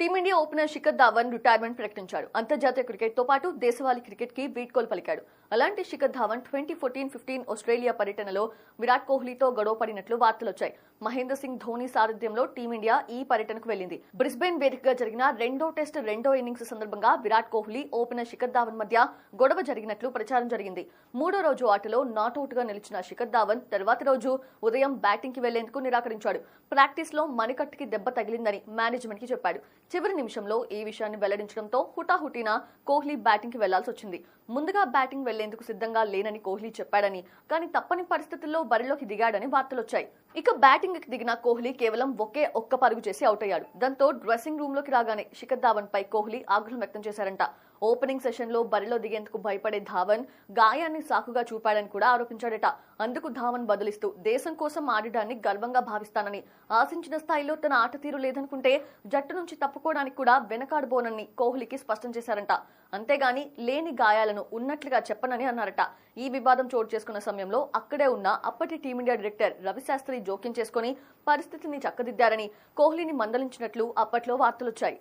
Team India opener Shikhar Dhawan retirement ప్రకటించాడు. అంతర్జాతీయ క్రికెట్తో పాటు దేశవాళీ క్రికెట్కి వీడ్కోలు పలికాడు. అలాంటి Shikhar Dhawan twenty fourteen fifteen Australia పర్యటనలో విరాట్ కోహ్లీతో గొడవ పడినట్లు వార్తలొచ్చాయి. మహేంద్ర సింగ్ ధోని సారథ్యంలో టీమిండియా ఈ పర్యటనకు వెళ్ళింది బ్రిస్బెన్ వేదికగా జరిగిన రెండో టెస్ట్ రెండో ఇన్నింగ్స్ సందర్భంగా విరాట్ కోహ్లీ ఓపెనర్ శిఖర్ ధావన్ మధ్య గొడవ జరిగినట్లు ప్రచారం జరిగింది. మూడో రోజు ఆటలో నాట్అవుట్గా నిలిచిన శిఖర్ ధావన్ తర్వాతి రోజు ఉదయం బ్యాటింగ్కి వెళ్ళేందుకు నిరాకరించాడు. ప్రాక్టీస్లో మణికట్టుకి దెబ్బ తగిలిందని మేనేజ్మెంట్కి చెప్పాడు. చివరి నిమిషంలో ఈ విషయాన్ని వెల్లడించడంతో హుటాహుటిన కోహ్లీ బ్యాటింగ్కి వెళ్ళాల్సి వచ్చింది. ముందుగా బ్యాటింగ్ వెళ్ళేందుకు సిద్ధంగా లేనని కోహ్లీ చెప్పాడని కానీ తప్పని పరిస్థితుల్లో బరిలోకి దిగాడని వార్తలొచ్చాయి. ఇక బ్యాటింగ్ కి దిగిన కోహ్లీ కేవలం ఒకే ఒక్క పరుగు చేసి అవుట్ అయ్యాడు. దాంతో డ్రెస్సింగ్ రూమ్లోకి రాగానే శిఖర్ ధావన్ పై కోహ్లీ ఆగ్రహం వ్యక్తం చేశారంట. ఓపెనింగ్ సెషన్లో బరిలో దిగేందుకు భయపడే ధావన్ గాయాన్ని సాకుగా చూపాడని కూడా ఆరోపించాడట. అందుకు ధావన్ బదులిస్తూ దేశం కోసం ఆడడాన్ని గర్వంగా భావిస్తానని ఆశించిన స్థాయిలో తన ఆట తీరు లేదనుకుంటే జట్టు నుంచి తప్పుకోవడానికి కూడా వెనకాడబోనని కోహ్లీకి స్పష్టం చేశారంట. అంతేగాని లేని గాయాలను ఉన్నట్లుగా చెప్పనని అన్నారట. ఈ వివాదం చోటు చేసుకున్న సమయంలో అక్కడే ఉన్న అప్పటి టీమిండియా డైరెక్టర్ రవిశాస్త్రి జోక్యం చేసుకుని పరిస్థితిని చక్కదిద్దారని కోహ్లీని మందలించినట్లు అప్పట్లో వార్తలొచ్చాయి.